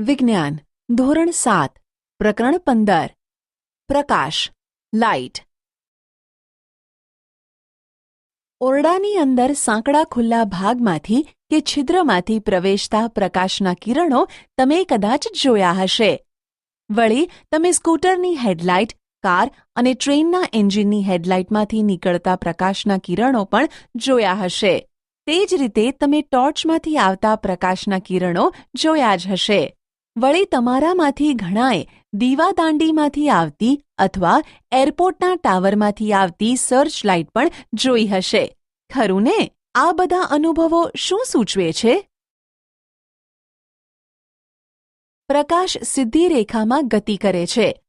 વિજ્ઞાન ધોરણ સાત પ્રકરણ પંદર પ્રકાશ લાઇટ ઓરડાની અંદર સાંકડા ખુલ્લા ભાગમાંથી કે છિદ્રમાંથી પ્રવેશતા પ્રકાશના કિરણો તમે કદાચ જોયા હશે વળી તમે સ્કૂટરની હેડલાઇટ કાર અને ટ્રેનના એન્જિનની હેડલાઇટમાંથી નીકળતા પ્રકાશના કિરણો પણ જોયા હશે તે જ રીતે તમે ટોર્ચમાંથી આવતા પ્રકાશના કિરણો જોયા જ હશે વળી તમારામાંથી ઘણાએ દીવાદાંડીમાંથી આવતી અથવા એરપોર્ટના ટાવરમાંથી આવતી સર્ચ લાઇટ પણ જોઈ હશે. ખરું ને? આ બધા અનુભવો શું સૂચવે છે? પ્રકાશ સીધી રેખામાં ગતિ કરે છે.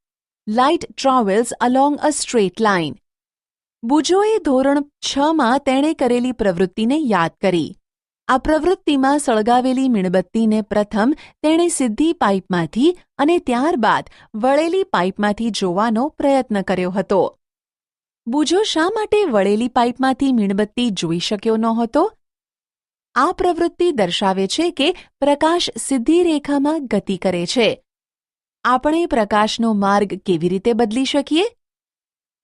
Light travels along a straight line બુજોએ ધોરણ છમાં તેણે કરેલી પ્રવૃત્તિને યાદ કરી. આ પ્રવૃત્તિમાં સળગાવેલી મીણબત્તીને પ્રથમ તેણે સીધી પાઇપમાંથી અને ત્યારબાદ વળેલી પાઇપમાંથી જોવાનો પ્રયત્ન કર્યો હતો. બુજો શા માટે વળેલી પાઇપમાંથી મીણબત્તી જોઈ શક્યો નહોતો? આ પ્રવૃત્તિ દર્શાવે છે કે પ્રકાશ સીધી રેખામાં ગતિ કરે છે. આપણે પ્રકાશનો માર્ગ કેવી રીતે બદલી શકીએ?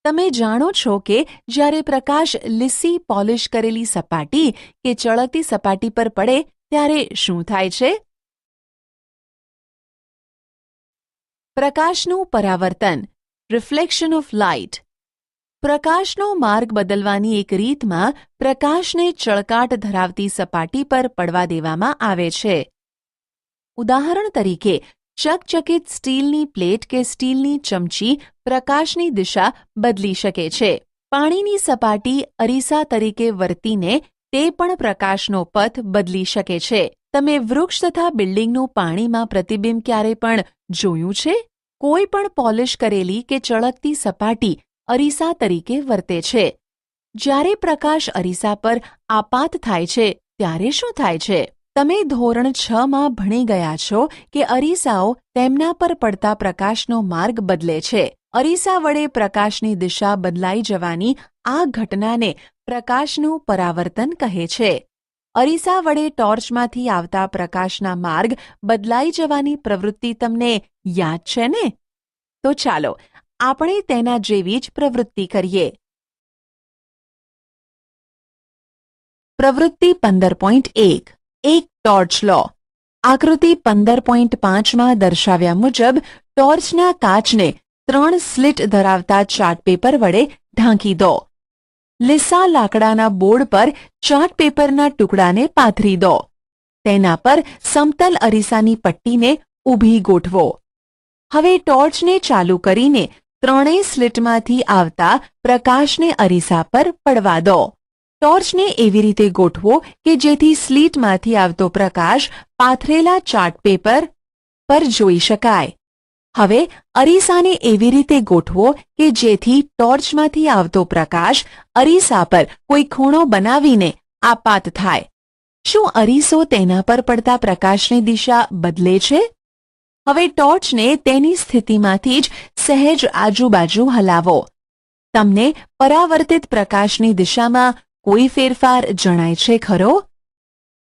તમે જાણો છો કે જ્યારે પ્રકાશ લીસી પોલિશ કરેલી સપાટી કે ચળકતી સપાટી પર પડે, ત્યારે શું થાય છે? પ્રકાશનું પરાવર્તન રિફ્લેક્શન ઓફ લાઇટ પ્રકાશનો માર્ગ બદલવાની એક રીતમાં પ્રકાશને ચળકાટ ધરાવતી સપાટી પર પડવા દેવામાં આવે છે. ઉદાહરણ તરીકે ચકચકિત સ્ટીલની પ્લેટ કે સ્ટીલની ચમચી પ્રકાશની દિશા બદલી શકે છે. પાણીની સપાટી અરીસા તરીકે વર્તીને તે પણ પ્રકાશનો પથ બદલી શકે છે. તમે વૃક્ષ તથા બિલ્ડિંગનું પાણીમાં પ્રતિબિંબ ક્યારે પણ જોયું છે? કોઈ પણ પોલિશ કરેલી કે ચળકતી સપાટી અરીસા તરીકે વર્તે છે. જ્યારે પ્રકાશ અરીસા પર આપાત થાય છે, ત્યારે શું થાય છે? તમે ધોરણ છ માં ભણી ગયા છો કે અરીસાઓ તેમના પર પડતા પ્રકાશનો માર્ગ બદલે છે? અરીસા વડે પ્રકાશની દિશા બદલાઈ જવાની આ ઘટનાને પ્રકાશનું પરાવર્તન કહે છે. અરીસા વડે ટોર્ચમાંથી આવતા પ્રકાશના માર્ગ બદલાઈ જવાની પ્રવૃત્તિ તમને યાદ છે ને? તો ચાલો, આપણે તેના જેવી જ પ્રવૃત્તિ કરીએ. પ્રવૃત્તિ પંદર પોઈન્ટ એક. એક ટોર્ચ લો. આકૃતિ પંદર પોઈન્ટ પાંચમાં દર્શાવ્યા મુજબ ટોર્ચના કાચને ત્રણ સ્લિટ ધરાવતા ચાર્ટ પેપર વડે ઢાંકી દો. લીસા લાકડાના બોર્ડ પર ચાર્ટ પેપરના ટુકડાને પાથરી દો. તેના પર સમતલ અરીસાની પટ્ટીને ઊભી ગોઠવો. હવે ટોર્ચને ચાલુ કરીને ત્રણેય સ્લિટમાંથી આવતા પ્રકાશને અરીસા પર પડવા દો. ટોર્ચને એવી રીતે ગોઠવો કે જેથી સ્લીટમાંથી આવતો પ્રકાશ પાથરેલા ચાર્ટ પેપર પર જોઈ શકાય. હવે અરીસાને એવી રીતે ગોઠવો કે જેથી ટોર્ચમાંથી આવતો પ્રકાશ અરીસા પર કોઈ ખૂણો બનાવીને આપાત થાય. શું અરીસો તેના પર પડતા પ્રકાશની દિશા બદલે છે? હવે ટોર્ચને તેની સ્થિતિમાંથી જ સહેજ આજુબાજુ હલાવો. તમને પરાવર્તિત પ્રકાશની દિશામાં કોઈ ફેરફાર જણાય છે ખરો?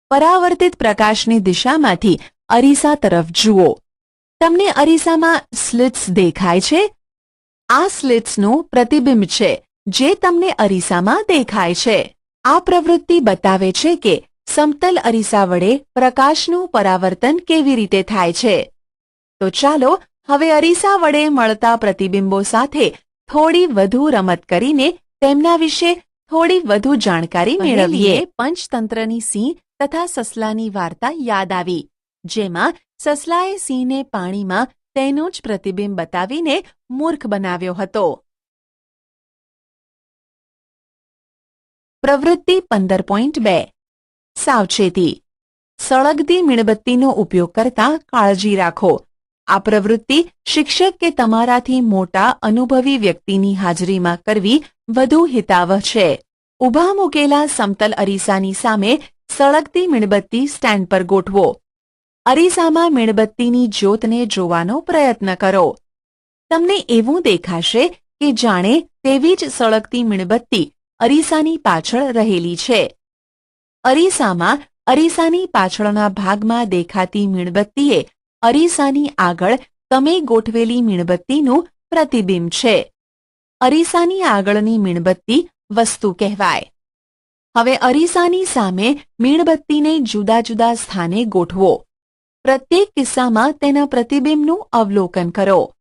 પરાવર્તિત પ્રકાશની દિશામાંથી અરીસા તરફ જુઓ. તમને અરીસામાં સ્લિટ્સ દેખાય છે? આ સ્લિટ્સનું પ્રતિબિંબ છે, જે તમને અરીસામાં દેખાય છે. આ પ્રવૃત્તિ બતાવે છે કે સમતલ અરીસા વડે પ્રકાશનું પરાવર્તન કેવી રીતે થાય છે. તો ચાલો, હવે અરીસા વડે મળતા પ્રતિબિંબો સાથે થોડી વધુ રમત કરીને તેમના વિશે થોડી વધુ જાણકારી મેળવીએ. પંચતંત્રની સિંહ તથા સસલાની વાર્તા યાદ આવી, જેમાં સસલાએ સિંહને પાણીમાં તેનું જ પ્રતિબિંબ બતાવીને મૂર્ખ બનાવ્યો હતો. પ્રવૃત્તિ પંદર પોઈન્ટ બે. સાવચેતી. સળગતી મીણબત્તીનો ઉપયોગ કરતા કાળજી રાખો. આ પ્રવૃત્તિ શિક્ષક કે તમારાથી મોટા અનુભવી વ્યક્તિની હાજરીમાં કરવી વધુ હિતાવહ છે. ઊભા મૂકેલા સમતલ અરીસાની સામે સળગતી મીણબત્તી સ્ટેન્ડ પર ગોઠવો. અરીસામાં મીણબત્તીની જ્યોતને જોવાનો પ્રયત્ન કરો. તમને એવું દેખાશે કે જાણે તેવી જ સળગતી મીણબત્તી અરીસાની પાછળ રહેલી છે. અરીસામાં અરીસાની પાછળના ભાગમાં દેખાતી મીણબત્તીએ અરીસાની આગળ તમે ગોઠવેલી મીણબત્તીનું પ્રતિબિંબ છે. અરીસાની આગળની મીણબત્તી વસ્તુ કહેવાય. હવે અરીસાની સામે મીણબત્તીને જુદા જુદા સ્થાને ગોઠવો. પ્રત્યેક કિસ્સામાં તેના પ્રતિબિંબનું અવલોકન કરો.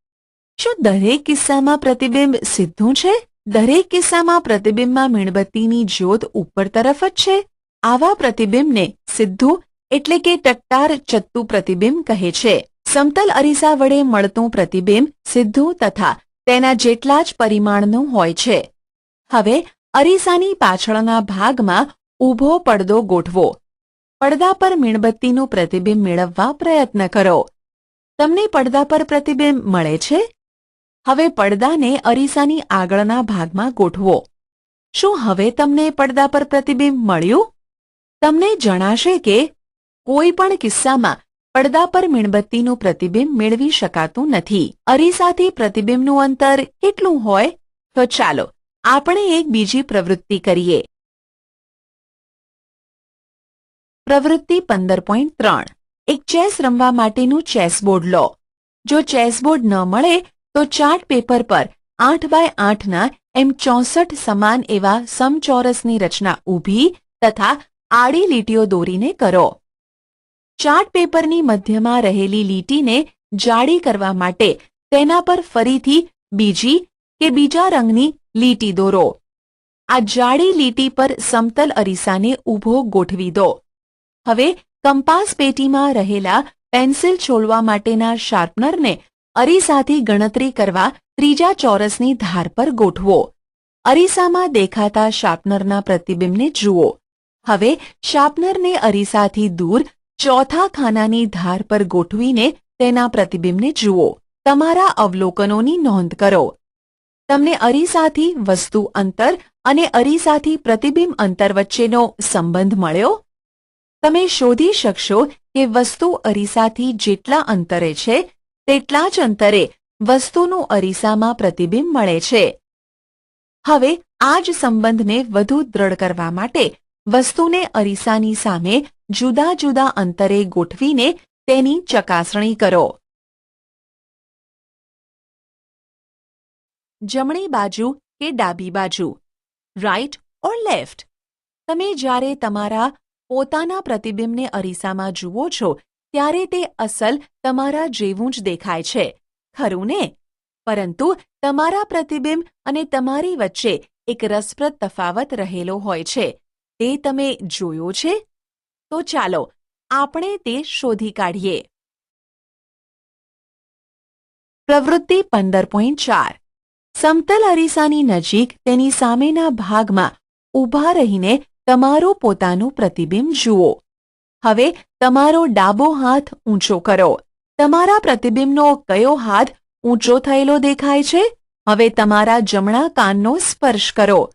શું દરેક કિસ્સામાં પ્રતિબિંબ સીધું છે? દરેક કિસ્સામાં પ્રતિબિંબમાં મીણબત્તીની જ્યોત ઉપર તરફ જ છે? આવા પ્રતિબિંબને સીધું એટલે કે ટટ્ટાર ચત્તુ પ્રતિબિંબ કહે છે. સમતલ અરીસા વડે મળતું પ્રતિબિંબ સીધું તથા તેના જેટલા જ પરિમાણનું હોય છે. હવે અરીસાની પાછળના ભાગમાં ઊભો પડદો ગોઠવો. પડદા પર મીણબત્તીનું પ્રતિબિંબ મેળવવા પ્રયત્ન કરો. તમને પડદા પર પ્રતિબિંબ મળે છે? હવે પડદાને અરીસાની આગળના ભાગમાં ગોઠવો. શું હવે તમને પડદા પર પ્રતિબિંબ મળ્યું? તમને જણાશે કે કોઈ પણ કિસ્સામાં પડદા પર મીણબત્તીનું પ્રતિબિંબ મેળવી શકાતું નથી. અરીસાથી પ્રતિબિંબનું અંતર કેટલું હોય? તો ચાલો, આપણે એક બીજી પ્રવૃત્તિ કરીએ. પ્રવૃત્તિ પંદર પોઈન્ટ ત્રણ. એક ચેસ રમવા માટેનું ચેસબોર્ડ લો. જો ચેસબોર્ડ ન મળે, તો ચાર્ટ પેપર પર આઠ બાય આઠના એમ ચોસઠ સમાન એવા સમચોરસની રચના ઊભી તથા આડી લીટીઓ દોરીને કરો. ચાર્ટ પેપરની મધ્યમાં રહેલી લીટીને જાડી કરવા માટે તેના પર ફરીથી બીજી કે બીજા રંગની લીટી દોરો. આ જાડી લીટી પર સમતલ અરીસાને ઊભો ગોઠવી દો. હવે કંપાસ પેટીમાં રહેલા પેન્સિલ છોલવા માટેના શાર્પનરને અરીસાથી ગણતરી કરવા ત્રીજા ચોરસની ધાર પર ગોઠવો. અરીસામાં દેખાતા શાર્પનરના પ્રતિબિંબને જુઓ. હવે શાર્પનરને અરીસાથી દૂર ચોથા ખાનાની ધાર પર ગોઠવીને તેના પ્રતિબિંબને જુઓ. તમારા અવલોકનોની નોંધ કરો. તમને અરીસાથી વસ્તુ અંતર અને અરીસાથી પ્રતિબિંબ અંતર વચ્ચેનો સંબંધ મળ્યો? તમે શોધી શકશો કે વસ્તુ અરીસાથી જેટલા અંતરે છે, તેટલા જ અંતરે વસ્તુનું અરીસામાં પ્રતિબિંબ મળે છે. હવે આ જ સંબંધને વધુ દ્રઢ કરવા માટે વસ્તુને અરીસાની સામે જુદા જુદા અંતરે ગોઠવીને તેની ચકાસણી કરો. જમણી બાજુ કે ડાબી બાજુ રાઈટ ઓર લેફ્ટ તમે જ્યારે તમારા પોતાના પ્રતિબિંબને અરીસામાં જુઓ છો, ત્યારે તે અસલ તમારા જેવું જ દેખાય છે. ખરું ને? પરંતુ તમારા પ્રતિબિંબ અને તમારી વચ્ચે એક રસપ્રદ તફાવત રહેલો હોય છે. તે તમે જોયો છે? તો ચાલો, આપણે તે શોધી કાઢીએ. પ્રવૃત્તિ પંદર પોઈન્ટ ચાર. સમતલ અરીસાની નજીક તેની સામેના ભાગમાં ઊભા રહીને તમારું પોતાનું પ્રતિબિંબ જુઓ. હવે તમારો ડાબો હાથ ઊંચો કરો. તમારા પ્રતિબિંબનો કયો હાથ ઊંચો થયેલો દેખાય છે? હવે તમારા જમણા કાનનો સ્પર્શ કરો.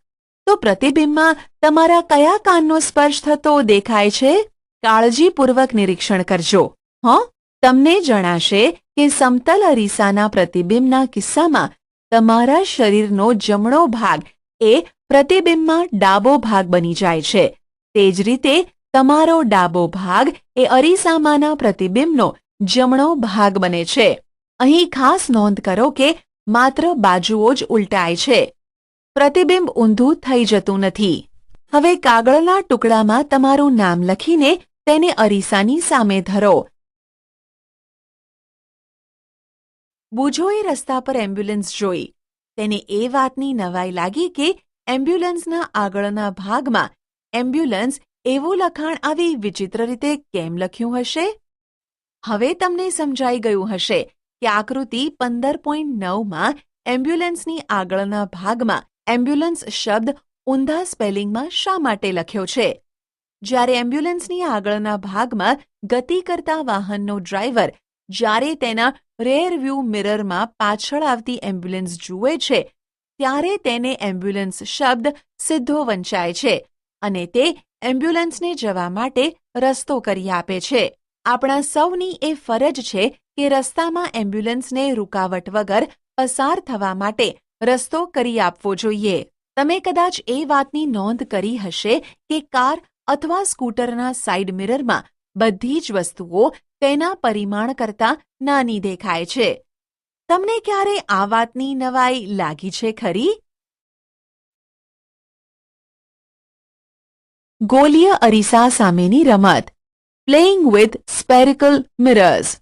તો પ્રતિબિંબમાં તમારા કયા કાનનો સ્પર્શ થતો દેખાય છે? કાળજીપૂર્વક નિરીક્ષણ કરજો. હં? તમને જણાશે કે સમતલ અરીસાના પ્રતિબિંબના કિસ્સામાં તમારા શરીરનો જમણો ભાગ એ પ્રતિબિંબમાં ડાબો ભાગ બની જાય છે. તે જ રીતે તમારો ડાબો ભાગ એ અરીસામાંના પ્રતિબિંબનો જમણો ભાગ બને છે. અહીં ખાસ નોંધ કરો કે માત્ર બાજુઓ જ ઉલટાય છે. પ્રતિબિંબ ઊંધું થઈ જતું નથી. હવે કાગળના ટુકડામાં તમારું નામ લખીને તેને અરીસાની સામે ધરો. બુજોએ રસ્તા પર એમ્બ્યુલન્સ જોઈ. તેને એ વાતની નવાઈ લાગી કે એમ્બ્યુલન્સના આગળના ભાગમાં એમ્બ્યુલન્સ એવું લખાણ આવી વિચિત્ર રીતે કેમ લખ્યું હશે? હવે તમને સમજાઈ ગયું હશે કે આકૃતિ પંદર પોઈન્ટ નવમાં એમ્બ્યુલન્સની આગળના ભાગમાં એમ્બ્યુલન્સ શબ્દ ઊંધા સ્પેલિંગમાં શા માટે લખ્યો છે? જ્યારે એમ્બ્યુલન્સની આગળના ભાગમાં ગતિ કરતા વાહનનો ડ્રાઈવર જ્યારે તેના રેર વ્યૂ મિરરમાં પાછળ આવતી એમ્બ્યુલન્સ જુએ છે, ત્યારે તેને એમ્બ્યુલન્સ શબ્દ સીધો વંચાય છે અને તે એમ્બ્યુલન્સને જવા માટે રસ્તો કરી આપે છે. આપણા સૌની એ ફરજ છે કે રસ્તામાં એમ્બ્યુલન્સને રૂકાવટ વગર પસાર થવા માટે રસ્તો કરી આપવો જોઈએ. તમે કદાચ એ વાતની નોંધ કરી હશે કે કાર અથવા સ્કૂટરના સાઇડ મિરરમાં બધી જ વસ્તુઓ તેના પરિમાણ કરતાં નાની દેખાય છે. તમને ક્યારે આ વાતની નવાઈ લાગી છે ખરી? ગોલીય અરીસા સામેની રમત. પ્લેઇંગ વિથ સ્પેરિકલ મિરર્સ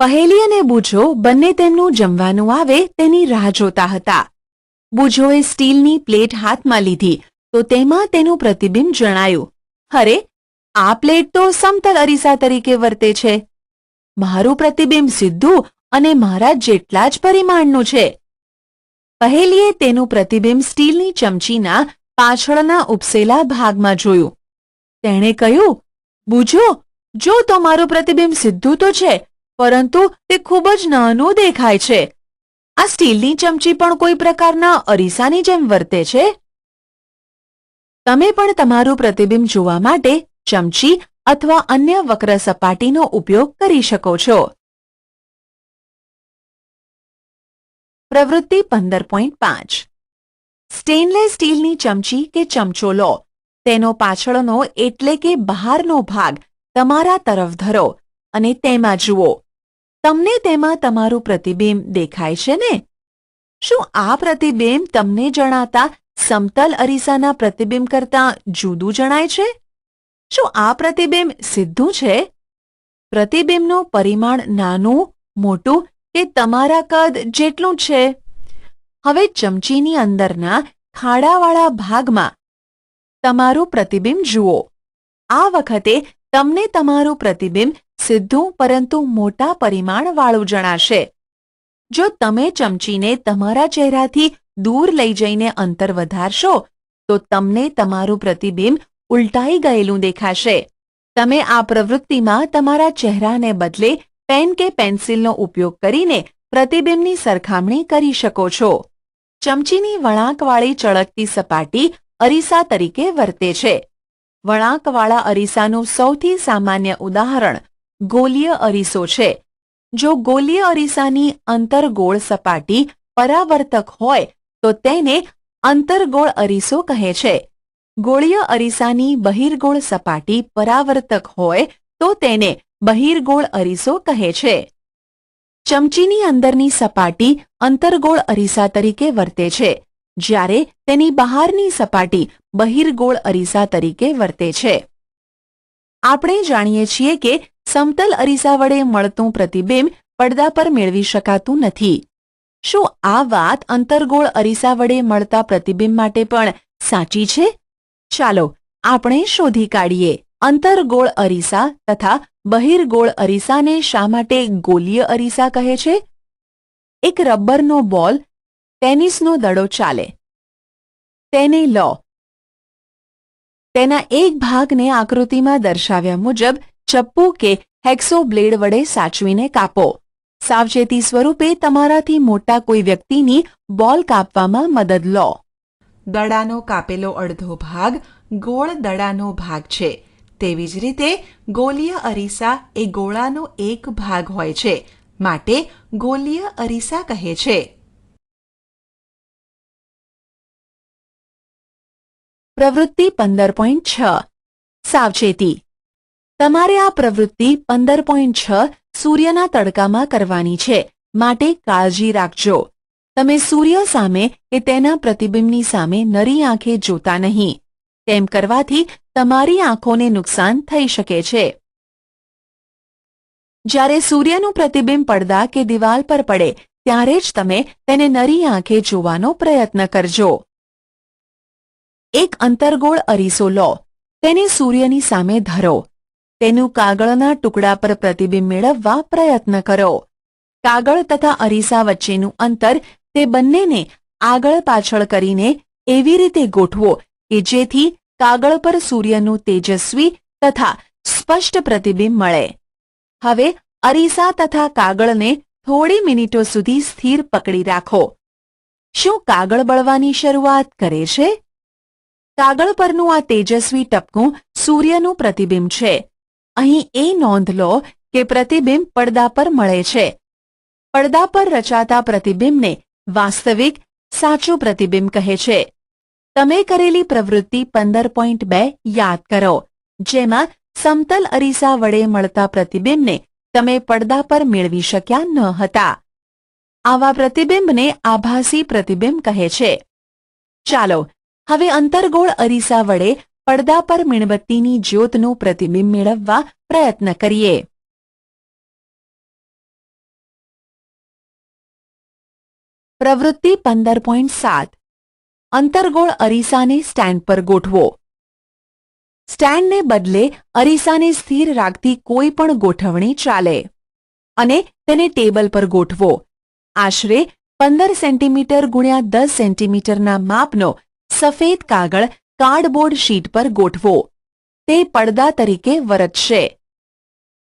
પહેલી અને બુજો બંને તેમનું જમવાનું આવે તેની રાહ જોતા હતા. બુજોએ સ્ટીલની પ્લેટ હાથમાં લીધી, તો તેમાં તેનું પ્રતિબિંબ જણાયું, અરે, આ પ્લેટ તો સમતલ અરીસા તરીકે વર્તે છે. મારું પ્રતિબિંબ સીધું અને મારા જેટલા જ પરિમાણનું છે. પહેલીએ તેનું પ્રતિબિંબ સ્ટીલની ચમચીના પાછળના ઉપસેલા ભાગમાં જોયું. તેણે કહ્યું, બુજો, જો તો મારું પ્રતિબિંબ સીધું તો છે પરંતુ તે ખૂબ જ નાનું દેખાય છે. આ સ્ટીલની ચમચી પણ કોઈ પ્રકારના અરીસાની જેમ વર્તે છે? તમે પણ તમારું પ્રતિબિંબ જોવા માટે ચમચી અથવા અન્ય વક્ર સપાટીનો ઉપયોગ કરી શકો છો. પ્રવૃત્તિ પંદર પોઈન્ટ પાંચ. સ્ટેનલેસ સ્ટીલની ચમચી કે ચમચો લો. તેનો પાછળનો એટલે કે બહારનો ભાગ તમારા તરફ ધરો અને તેમાં જુઓ. તમને તેમાં તમારું પ્રતિબિંબ દેખાય છે ને? શું આ પ્રતિબિંબ તમને જણાતા સમતલ અરીસાના પ્રતિબિંબ કરતાં જુદું જણાય છે? શું આ પ્રતિબિંબ સીધું છે? પ્રતિબિંબનું પરિમાણ નાનું, મોટું કે તમારા કદ જેટલું છે? હવે ચમચીની અંદરના ખાડાવાળા ભાગમાં તમારું પ્રતિબિંબ જુઓ. આ વખતે તમને તમારું પ્રતિબિંબ સીધું પરંતુ મોટા પરિમાણવાળું જણાશે. જો તમે ચમચીને તમારા ચહેરાથી દૂર લઈ જઈને અંતર વધારશો, તો તમને તમારું પ્રતિબિંબ ઉલટાઈ ગયેલું દેખાશે. તમે આ પ્રવૃત્તિમાં તમારા ચહેરાને બદલે પેન કે પેન્સિલનો ઉપયોગ કરીને પ્રતિબિંબની સરખામણી કરી શકો છો. ચમચીની વળાંકવાળી ચળકતી સપાટી અરીસા તરીકે વર્તે છે. વળાંકવાળા અરીસાનું સૌથી સામાન્ય ઉદાહરણ ગોલીય અરીસો છે. જો ગોલીય અરીસાની અંતરગોળ સપાટી પરાવર્તક હોય, તો તેને અંતરગોળ અરીસો કહે છે. ગોળીય અરીસાની બહિર્ગોળ સપાટી પરાવર્તક હોય, તો તેને બહિર્ગોળ અરીસો કહે છે. ચમચીની અંદરની સપાટી અંતરગોળ અરીસા તરીકે વર્તે છે, જ્યારે તેની બહારની સપાટી બહિર્ગોળ અરીસા તરીકે વર્તે છે. આપણે જાણીએ છીએ કે સમતલ અરીસા વડે મળતું પ્રતિબિંબ પડદા પર મેળવી શકાતું નથી. શું આ વાત અંતરગોળ અરીસા વડે મળતા પ્રતિબિંબ માટે પણ સાચી છે? ચાલો, આપણે શોધી કાઢીએ. અંતરગોળ અરીસા તથા બહિર્ગોળ અરીસાને શા માટે ગોલીય અરીસા કહે છે? એક રબરનો બોલ ટેનિસનો દડો ચાલે. તેને લો. તેના એક ભાગને આકૃતિમાં દર્શાવ્યા મુજબ ચપ્પુ કે હેક્સો બ્લેડ વડે સાચવીને કાપો. સાવચેતી સ્વરૂપે તમારાથી મોટા કોઈ વ્યક્તિની બોલ કાપવામાં મદદ લો. દડાનો કાપેલો અડધો ભાગ ગોળ દડાનો ભાગ છે. તેવી જ રીતે ગોલીય અરીસા એ ગોળાનો એક ભાગ હોય છે, માટે ગોલીય અરીસા કહે છે. પ્રવૃત્તિ પંદર પોઈન્ટ છ. સાવચેતી. તમારે આ પ્રવૃત્તિ પંદર પોઈન્ટ છ સૂર્યના તડકામાં કરવાની છે. માટે કાળજી રાખજો. તમે સૂર્ય સામે કે તેના પ્રતિબિંબની સામે નરી આંખે જોતા નહીં. તેમ કરવાથી તમારી આંખોને નુકસાન થઈ શકે છે. જ્યારે સૂર્યનું પ્રતિબિંબ પડદા કે દિવાલ પર પડે, ત્યારે જ તમે તેને નરી આંખે જોવાનો પ્રયત્ન કરજો. એક અંતરગોળ અરીસો લો. તેને સૂર્યની સામે ધરો. તેનું કાગળના ટુકડા પર પ્રતિબિંબ મેળવવા પ્રયત્ન કરો. કાગળ તથા અરીસા વચ્ચેનું અંતર તે બંનેને આગળ પાછળ કરીને એવી રીતે ગોઠવો કે જેથી કાગળ પર સૂર્યનું તેજસ્વી તથા સ્પષ્ટ પ્રતિબિંબ મળે. હવે અરીસા તથા કાગળને થોડી મિનિટો સુધી સ્થિર પકડી રાખો. શું કાગળ બળવાની શરૂઆત કરે છે? કાગળ પરનું આ તેજસ્વી ટપકું સૂર્યનું પ્રતિબિંબ છે. અહીં એ નોંધ લો કે પ્રતિબિંબ પડદા પર મળે છે. પડદા પર રચાતા પ્રતિબિંબને વાસ્તવિક, સાચું પ્રતિબિંબ કહે છે. તમે કરેલી પ્રવૃત્તિ પંદર પોઈન્ટ બે યાદ કરો, જેમાં સમતલ અરીસા વડે મળતા પ્રતિબિંબને તમે પડદા પર મેળવી શક્યા ન હતા. આવા પ્રતિબિંબને આભાસી પ્રતિબિંબ કહે છે. ચાલો, હવે અંતરગોળ અરીસા વડે પડદા પર મીણબત્તીની જ્યોતનું પ્રતિબિંબ મેળવવા પ્રયત્ન કરીએ. પ્રવૃત્તિ પંદર પોઈન્ટ સાત. અંતરગોળ અરીસાને સ્ટેન્ડ પર ગોઠવો. સ્ટેન્ડને બદલે અરીસાને સ્થિર રાખતી કોઈ પણ ગોઠવણી ચાલે. અને તેને ટેબલ પર ગોઠવો. આશરે પંદર સેન્ટીમીટર ગુણ્યા દસ સેન્ટીમીટરના માપનો સફેદ કાગળ કાર્ડબોર્ડ શીટ પર ગોઠવો. તે પડદા તરીકે વરતશે.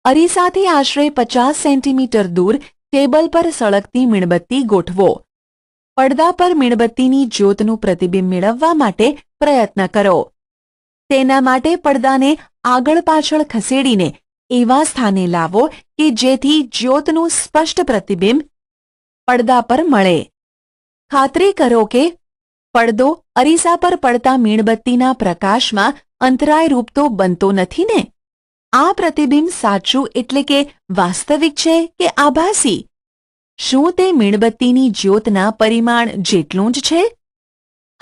અરીસાથી આશરે પચાસ સેન્ટીમીટર દૂર ટેબલ પર સળગતી મીણબત્તી ગોઠવો. પડદા પર મીણબત્તીની જ્યોતનું પ્રતિબિંબ મેળવવા માટે પ્રયત્ન કરો. તેના માટે પડદાને આગળ પાછળ ખસેડીને એવા સ્થાને લાવો કે જેથી જ્યોતનું સ્પષ્ટ પ્રતિબિંબ પડદા પર મળે. ખાતરી કરો કે પડદો અરીસા પર પડતા મીણબત્તીના પ્રકાશમાં અંતરાયરૂપ તો બનતો નથી ને? આ પ્રતિબિંબ સાચું એટલે કે વાસ્તવિક છે કે આભાસી? શું તે મીણબત્તીની જ્યોતના પરિમાણ જેટલું જ છે?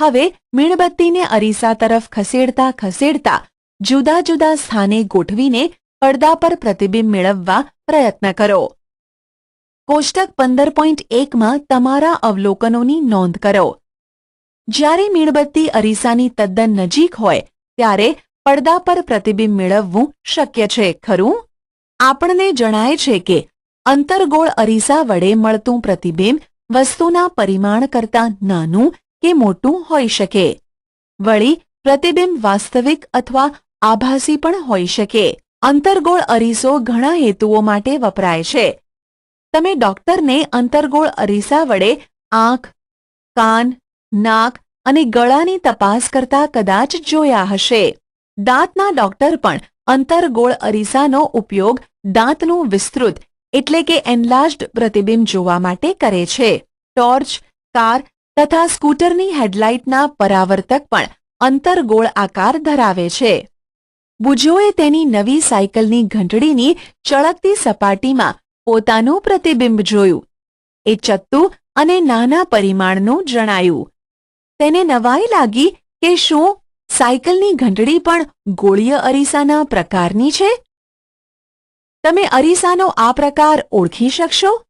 હવે મીણબત્તીને અરીસા તરફ ખસેડતા ખસેડતા જુદા જુદા સ્થાને ગોઠવીને પડદા પર પ્રતિબિંબ મેળવવા પ્રયત્ન કરો. કોષ્ટક પંદર પોઈન્ટ એકમાં તમારા અવલોકનોની નોંધ કરો. જ્યારે મીણબત્તી અરીસાની તદ્દન નજીક હોય, ત્યારે પડદા પર પ્રતિબિંબ મેળવવું શક્ય છે, ખરું? આપણને જણાય છે કે અંતર્ગોળ અરીસા વડે મળતું પ્રતિબિંબ વસ્તુના પરિમાણ કરતાં નાનું કે મોટું હોઈ શકે. વળી, પ્રતિબિંબ વાસ્તવિક અથવા આભાસી પણ હોઈ શકે. અંતર્ગોળ અરીસો ઘણા હેતુઓ માટે વપરાય છે. તમે ડોક્ટરને અંતર્ગોળ અરીસા વડે આંખ, કાન નાક અને ગળાની તપાસ કરતા કદાચ જોયા હશે. દાંતના ડોક્ટર પણ અંતરગોળ અરીસાનો ઉપયોગ દાંતનું વિસ્તૃત, એટલે કે એનલાર્જડ પ્રતિબિંબ જોવા માટે કરે છે. ટોર્ચ, કાર તથા સ્કૂટરની હેડલાઇટના પરાવર્તક પણ અંતરગોળ આકાર ધરાવે છે. બુજોએ તેની નવી સાયકલની ઘંટડીની ચળકતી સપાટીમાં પોતાનું પ્રતિબિંબ જોયું. એ ચત્તુ અને નાના પરિમાણનું જણાયું. તેને નવાઈ લાગી કે શું સાયકલની ઘંટડી પણ ગોળીય અરીસાના પ્રકારની છે? તમે અરીસાનો આ પ્રકાર ઓળખી શકશો?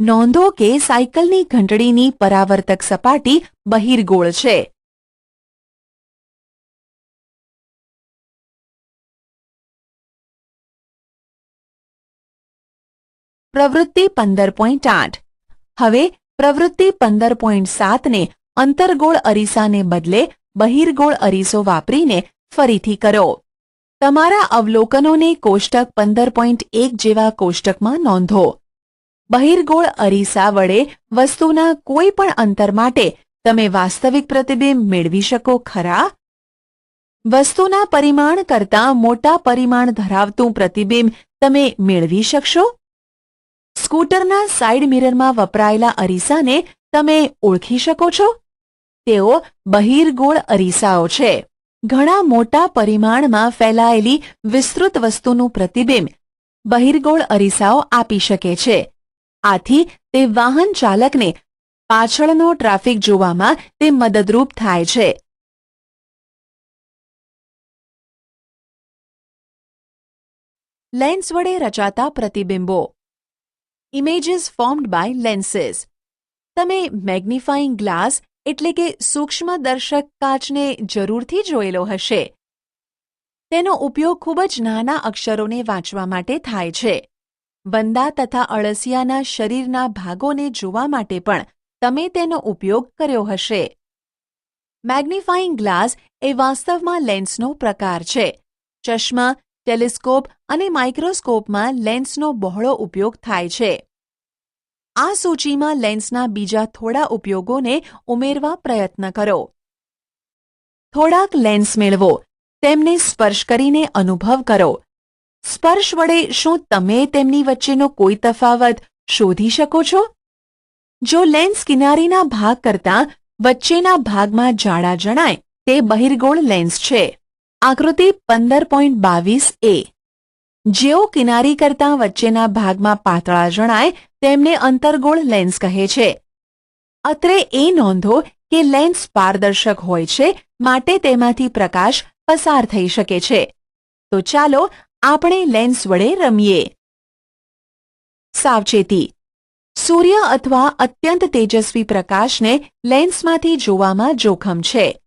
નોંધો કે સાયકલની ઘંટડીની પરાવર્તક સપાટી બહિર્ગોળ છે. પ્રવૃત્તિ પંદર પોઈન્ટ આઠ. હવે પ્રવૃત્તિ પંદર પોઈન્ટ સાતને અંતર્ગોળ અરીસાને બદલે બહિર્ગોળ અરીસો વાપરીને ફરીથી કરો. તમારા અવલોકનોને કોષ્ટક પંદર પોઈન્ટ એક જેવા કોષ્ટકમાં નોંધો. બહિર્ગોળ અરીસા વડે વસ્તુના કોઈ પણ અંતર માટે તમે વાસ્તવિક પ્રતિબિંબ મેળવી શકો ખરા? વસ્તુના પરિમાણ કરતાં મોટા પરિમાણ ધરાવતું પ્રતિબિંબ તમે મેળવી શકશો? સ્કૂટરના સાઇડ મિરરમાં વપરાયેલા અરીસાને તમે ઓળખી શકો છો? તેઓ બહિર્ગોળ અરીસાઓ છે. ઘણા મોટા પરિમાણમાં ફેલાયેલી વિસ્તૃત વસ્તુનું પ્રતિબિંબ બહિર્ગોળ અરીસાઓ આપી શકે છે. આથી તે વાહન ચાલકને પાછળનો ટ્રાફિક જોવામાં તે મદદરૂપ થાય છે. લેન્સ વડે રચાતા પ્રતિબિંબો. Images formed by lenses. તમે મેગ્નિફાઇંગ ગ્લાસ એટલે કે સૂક્ષ્મદર્શક કાચને જરૂરથી જોયેલો હશે. તેનો ઉપયોગ ખૂબ જ નાના અક્ષરોને વાંચવા માટે થાય છે. વંદા તથા અળસિયાના શરીરના ભાગોને જોવા માટે પણ તમે તેનો ઉપયોગ કર્યો હશે. મેગ્નિફાઇંગ ગ્લાસ એ વાસ્તવમાં લેન્સનો પ્રકાર છે. ચશ્મા, ટેલિસ્કોપ અને માઇક્રોસ્કોપમાં લેન્સનો બહોળો ઉપયોગ થાય છે. આ સૂચિમાં લેન્સના બીજા થોડા ઉપયોગોને ઉમેરવા પ્રયત્ન કરો. થોડાક લેન્સ મેળવો. તેમને સ્પર્શ કરીને અનુભવ કરો. સ્પર્શ વડે શું તમે તેમની વચ્ચેનો કોઈ તફાવત શોધી શકો છો? જો લેન્સ કિનારીના ભાગ કરતાં વચ્ચેના ભાગમાં જાડા જણાય, તે બહિર્ગોળ લેન્સ છે. આકૃતિ પંદર પોઈન્ટ બાવીસ એ. જેઓ કિનારી કરતાં વચ્ચેના ભાગમાં પાતળા જણાય, તેમને અંતર્ગોળ લેન્સ કહે છે. અત્રે એ નોંધો કે લેન્સ પારદર્શક હોય છે, માટે તેમાંથી પ્રકાશ પસાર થઈ શકે છે. તો ચાલો આપણે લેન્સ વડે રમીએ. સાવચેતી. સૂર્ય અથવા અત્યંત તેજસ્વી પ્રકાશને લેન્સમાંથી જોવામાં જોખમ છે.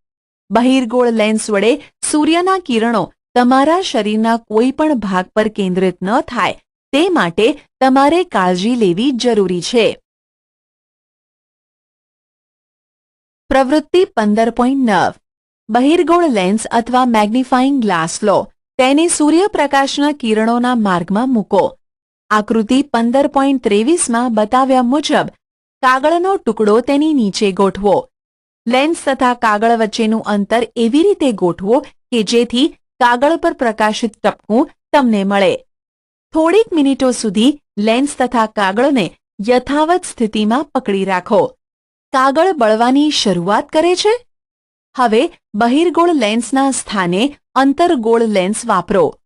બહિર્ગોળ લેન્સ વડે સૂર્યના કિરણો તમારા શરીરના કોઈ પણ ભાગ પર કેન્દ્રિત ન થાય, તે માટે તમારે કાળજી લેવી જરૂરી છે. પ્રવૃત્તિ પંદર પોઈન્ટ નવ. બહિર્ગોળ લેન્સ અથવા મેગ્નિફાઇંગ ગ્લાસ લો. તેને સૂર્યપ્રકાશના કિરણોના માર્ગમાં મૂકો. આકૃતિ પંદર પોઈન્ટ ત્રેવીસમાં બતાવ્યા મુજબ, કાગળનો ટુકડો તેની નીચે ગોઠવો. લેન્સ તથા કાગળ વચ્ચેનું અંતર એવી રીતે ગોઠવો કે જેથી કાગળ પર પ્રકાશિત ટપકું તમને મળે. થોડીક મિનિટો સુધી લેન્સ તથા કાગળને યથાવત સ્થિતિમાં પકડી રાખો. કાગળ બળવાની શરૂઆત કરે છે? હવે બહિર્ગોળ લેન્સના સ્થાને અંતરગોળ લેન્સ વાપરો.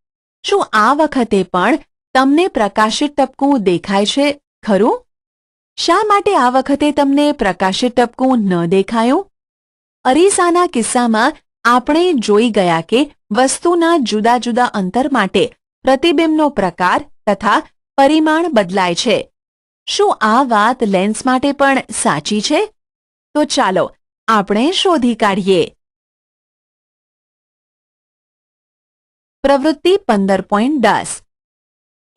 શું આ વખતે પણ તમને પ્રકાશિત ટપકું દેખાય છે? ખરું? શા માટે આ વખતે તમને પ્રકાશિત ટપકું ન દેખાયું? અરીસાના કિસ્સામાં આપણે જોઈ ગયા કે વસ્તુના જુદા જુદા અંતર માટે પ્રતિબિંબનો પ્રકાર તથા પરિમાણ બદલાય છે. શું આ વાત લેન્સ માટે પણ સાચી છે? તો ચાલો આપણે શોધી કાઢીએ. પ્રવૃત્તિ પંદર પોઈન્ટ દસ.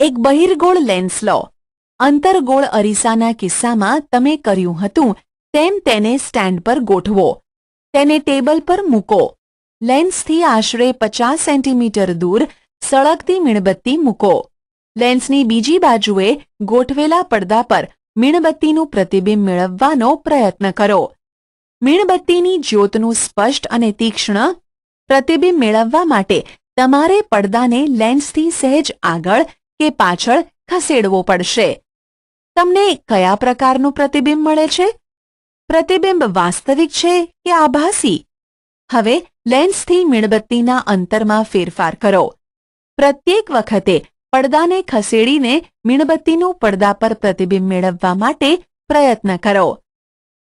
એક બહિર્ગોળ લેન્સ લો. અંતરગોળ અરીસાના કિસ્સામાં તમે કર્યું હતું તેમ તેને સ્ટેન્ડ પર ગોઠવો. તેને ટેબલ પર મૂકો. લેન્સથી આશરે પચાસ સેન્ટીમીટર દૂર સળગતી મીણબત્તી મૂકો. લેન્સની બીજી બાજુએ ગોઠવેલા પડદા પર મીણબત્તીનું પ્રતિબિંબ મેળવવાનો પ્રયત્ન કરો. મીણબત્તીની જ્યોતનું સ્પષ્ટ અને તીક્ષ્ણ પ્રતિબિંબ મેળવવા માટે તમારે પડદાને લેન્સથી સહેજ આગળ કે પાછળ ખસેડવો પડશે. તમને કયા પ્રકારનું પ્રતિબિંબ મળે છે? પ્રતિબિંબ વાસ્તવિક છે કે આભાસી? હવે લેન્સથી મીણબત્તીના અંતરમાં ફેરફાર કરો. પ્રત્યેક વખતે પડદાને ખસેડીને મીણબત્તીનું પડદા પર પ્રતિબિંબ મેળવવા માટે પ્રયત્ન કરો.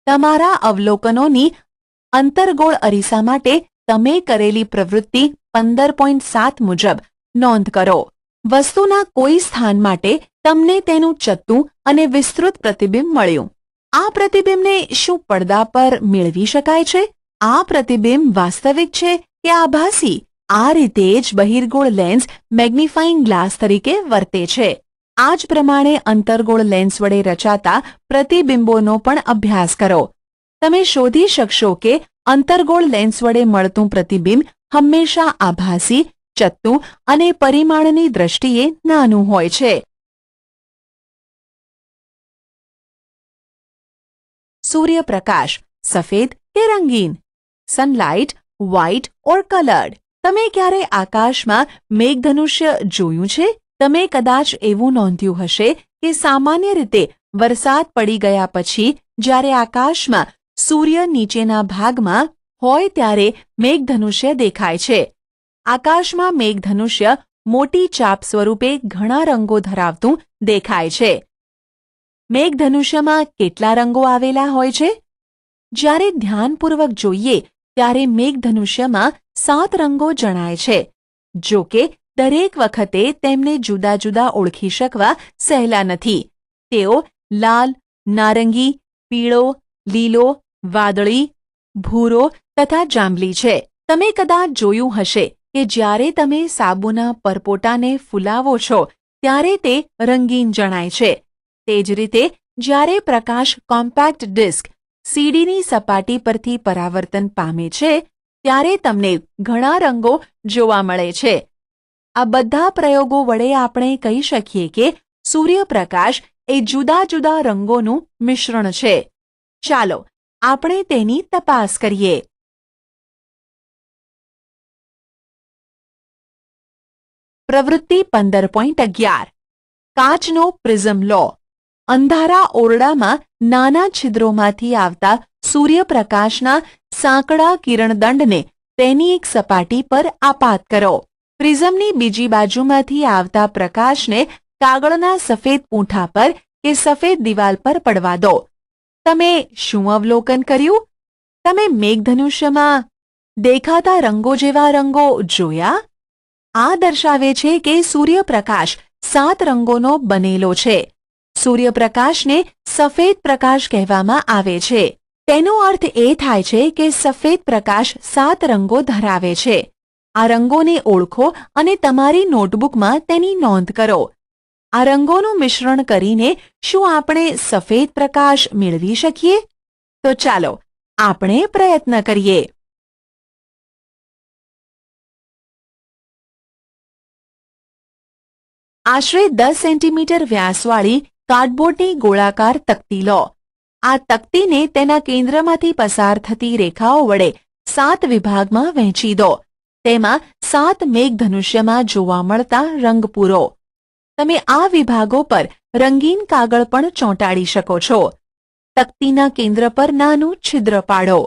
તમારા અવલોકનોની અંતરગોળ અરીસા માટે તમે કરેલી પ્રવૃત્તિ પંદર પોઈન્ટ સાત મુજબ નોંધ કરો. વસ્તુના કોઈ સ્થાન માટે તમને તેનું ચત્તું અને વિસ્તૃત પ્રતિબિંબ મળ્યું. આ પ્રતિબિંબને શું પડદા પર મેળવી શકાય છે? આ પ્રતિબિંબ વાસ્તવિક છે કે આભાસી આ રીતે જ બહિર્ગોળ લેન્સ મેગ્નિફાઇંગ ગ્લાસ તરીકે વર્તે છે. આ જ પ્રમાણે અંતર્ગોળ લેન્સ વડે રચાતા પ્રતિબિંબોનો પણ અભ્યાસ કરો. તમે શોધી શકશો કે અંતર્ગોળ લેન્સ વડે મળતું પ્રતિબિંબ હંમેશા આભાસી, ચત્તું અને પરિમાણની દ્રષ્ટિએ નાનું હોય છે. સૂર્યપ્રકાશ, સફેદ કે રંગીન. સનલાઇટ વ્હાઇટ ઓર કલર્ડ તમે ક્યારે આકાશમાં મેઘધનુષ્ય જોયું છે? તમે કદાચ એવું નોંધ્યું હશે કે સામાન્ય રીતે વરસાદ પડી ગયા પછી જ્યારે આકાશમાં સૂર્ય નીચેના ભાગમાં હોય ત્યારે મેઘધનુષ્ય દેખાય છે. આકાશમાં મેઘધનુષ્ય મોટી ચાપ સ્વરૂપે ઘણા રંગો ધરાવતું દેખાય છે. મેઘધનુષ્યમાં કેટલા રંગો આવેલા હોય છે? જ્યારે ધ્યાનપૂર્વક જોઈએ ત્યારે મેઘધનુષ્યમાં સાત રંગો જણાય છે. જો કે, દરેક વખતે તેમને જુદા જુદા ઓળખી શકવા સહેલા નથી. તેઓ લાલ, નારંગી, પીળો, લીલો, વાદળી, ભૂરો તથા જાંબલી છે. તમે કદાચ જોયું હશે કે જ્યારે તમે સાબુના પરપોટાને ફૂલાવો છો, ત્યારે તે રંગીન જણાય છે. તે જ રીતે, જ્યારે પ્રકાશ કોમ્પેક્ટ ડિસ્ક સીડીની સપાટી પરથી પરાવર્તન પામે છે, ત્યારે તમને ઘણા રંગો જોવા મળે છે. આ બધા પ્રયોગો વડે આપણે કહી શકીએ કે સૂર્યપ્રકાશ એ જુદા જુદા રંગોનું મિશ્રણ છે. ચાલો, આપણે તેની તપાસ કરીએ. પ્રવૃત્તિ પંદર પોઈન્ટ અગિયાર. કાચનો પ્રિઝમ લો. અંધારા ઓરડામાં નાના છિદ્રોમાંથી આવતા સૂર્યપ્રકાશના સાંકડા કિરણદંડને તેની એક સપાટી પર આપાત કરો. પ્રિઝમની બીજી બાજુમાંથી આવતા પ્રકાશને કાગળના સફેદ પૂંઠા પર કે સફેદ દિવાલ પર પડવા દો. તમે શું અવલોકન કર્યું? તમે મેઘધનુષ્યમાં દેખાતા રંગો જેવા રંગો જોયા? આ દર્શાવે છે કે સૂર્યપ્રકાશ સાત રંગોનો બનેલો છે. સૂર્યપ્રકાશને સફેદ પ્રકાશ કહેવામાં આવે છે. તેનો અર્થ એ થાય છે કે સફેદ પ્રકાશ સાત રંગો ધરાવે છે. આ રંગોને ઓળખો અને તમારી નોટબુકમાં તેની નોંધ કરો. આ રંગોનું મિશ્રણ કરીને શું આપણે સફેદ પ્રકાશ મેળવી શકીએ? તો ચાલો, આપણે પ્રયત્ન કરીએ. આશરે દસ સેન્ટીમીટર વ્યાસવાળી કાર્ડબોર્ડની ગોળાકાર તકતી લો. આ તકતીને તેના કેન્દ્રમાંથી પસાર થતી રેખાઓ વડે સાત વિભાગમાં વહેંચી દો. તેમાં સાત મેઘધનુષ્યમાં જોવા મળતા રંગ પૂરો. તમે આ વિભાગો પર રંગીન કાગળ પણ ચોંટાડી શકો છો. તકતીના કેન્દ્ર પર નાનું છિદ્ર પાડો.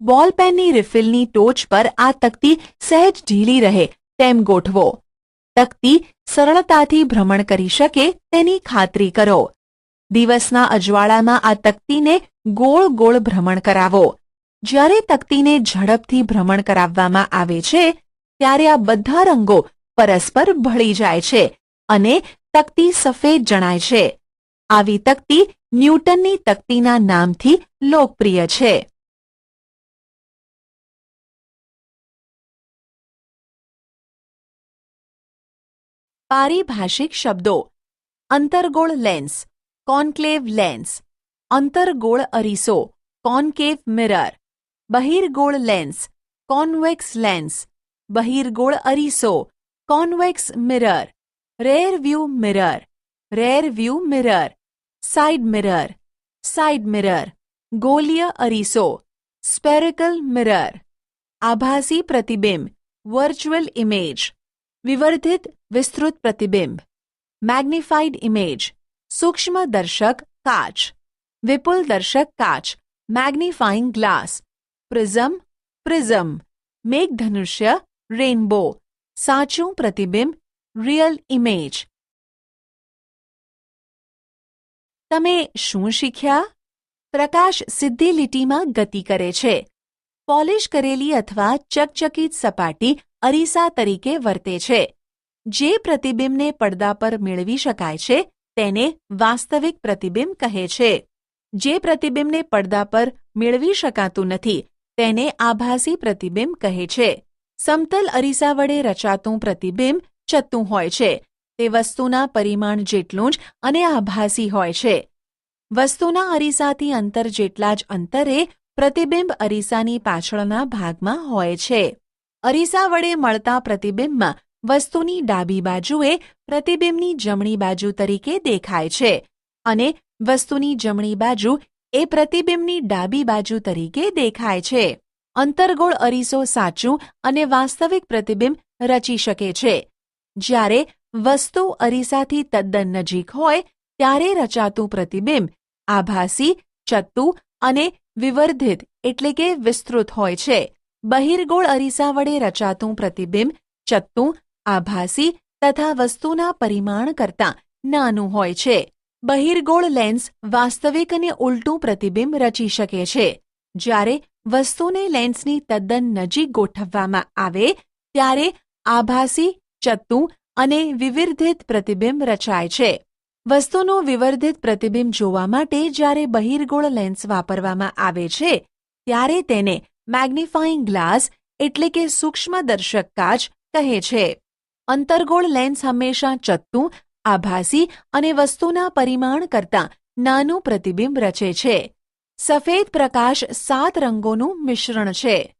બોલપેનની રિફિલની ટોચ પર આ તકતી સહેજ ઢીલી રહે, તેમ ગોઠવો. તકતી સરળતાથી ભ્રમણ કરી શકે તેની ખાતરી કરો. દિવસના અજવાળામાં આ તકતીને ગોળ ગોળ ભ્રમણ કરાવો. જ્યારે તકતીને ઝડપથી ભ્રમણ કરાવવામાં આવે છે, ત્યારે આ બધા રંગો પરસ્પર ભળી જાય છે અને તકતી સફેદ જણાય છે. આવી તકતી ન્યૂટનની તકતીના નામથી લોકપ્રિય છે. પારિભાષિક શબ્દો અંતર્ગોળ લેન્સ કોન્ક્લેવ લેન્સ અંતર્ગોળ અરીસો કોન્કેવ મિરર બહિર્ગોળ લેન્સ કોન્વેક્સ લેન્સ બહિર્ગોળ અરીસો convex mirror rear view mirror rear view mirror side mirror side mirror ગોલીય અરીસો સ્પેરિકલ મિરર આભાસી પ્રતિબિંબ વર્ચ્યુઅલ ઇમેજ વિવર્ધિત વિસ્તૃત પ્રતિબિંબ મેગ્નિફાઈડ ઇમેજ સૂક્ષ્મ દર્શક કાચ વિપુલ દર્શક કાચ મેગ્નિફાઇંગ ગ્લાસ પ્રિઝમ પ્રિઝમ મેઘધનુષ્ય રેઇનબો સાચું પ્રતિબિંબ રિયલ ઇમેજ તમે શું શીખ્યા? પ્રકાશ સિદ્ધિ લીટીમાં ગતિ કરે છે. પોલિશ કરેલી અથવા ચકચકિત સપાટી અરીસા તરીકે વર્તે છે. જે પ્રતિબિંબને પડદા પર મેળવી શકાય છે, તેને વાસ્તવિક પ્રતિબિંબ કહે છે. જે પ્રતિબિંબને પડદા પર મેળવી શકાતું નથી, તેને આભાસી પ્રતિબિંબ કહે છે. સમતલ અરીસા વડે રચાતું પ્રતિબિંબ ચત્તું હોય છે. તે વસ્તુના પરિમાણ જેટલું જ અને આભાસી હોય છે. વસ્તુના અરીસાથી અંતર જેટલા જ અંતરે પ્રતિબિંબ અરીસાની પાછળના ભાગમાં હોય છે. અરીસા વડે મળતા પ્રતિબિંબમાં વસ્તુની ડાબી બાજુએ પ્રતિબિંબની જમણી બાજુ તરીકે દેખાય છે અને વસ્તુની જમણી બાજુ એ પ્રતિબિંબની ડાબી બાજુ તરીકે દેખાય છે. અંતર્ગોળ અરીસો સાચું અને વાસ્તવિક પ્રતિબિંબ રચી શકે છે. જ્યારે વસ્તુ અરીસાથી તદ્દન નજીક હોય, ત્યારે રચાતું પ્રતિબિંબ આભાસી, ચત્તુ અને વિવર્ધિત એટલે કે વિસ્તૃત હોય છે. બહિર્ગોળ અરીસા વડે રચાતું પ્રતિબિંબ ચત્તું આભાસી તથા વસ્તુના પરિમાણ કરતાં નાનું હોય છે. બહિર્ગોળ લેન્સ વાસ્તવિક અને ઉલટું પ્રતિબિંબ રચી શકે છે. જ્યારે વસ્તુને લેન્સની તદ્દન નજીક ગોઠવવામાં આવે, ત્યારે આભાસી ચત્તું અને વિવર્ધિત પ્રતિબિંબ રચાય છે. વસ્તુનું વિવર્ધિત પ્રતિબિંબ જોવા માટે જ્યારે બહિર્ગોળ લેન્સ વાપરવામાં આવે છે, ત્યારે તેને મેગ્નિફાઇંગ ગ્લાસ એટલે કે સૂક્ષ્મદર્શક કાચ કહે છે. અંતર્ગોળ લેન્સ હંમેશા ચત્તું, આભાસી અને વસ્તુના પરિમાણ કરતાં નાનું પ્રતિબિંબ રચે છે. સફેદ પ્રકાશ સાત રંગોનું મિશ્રણ છે.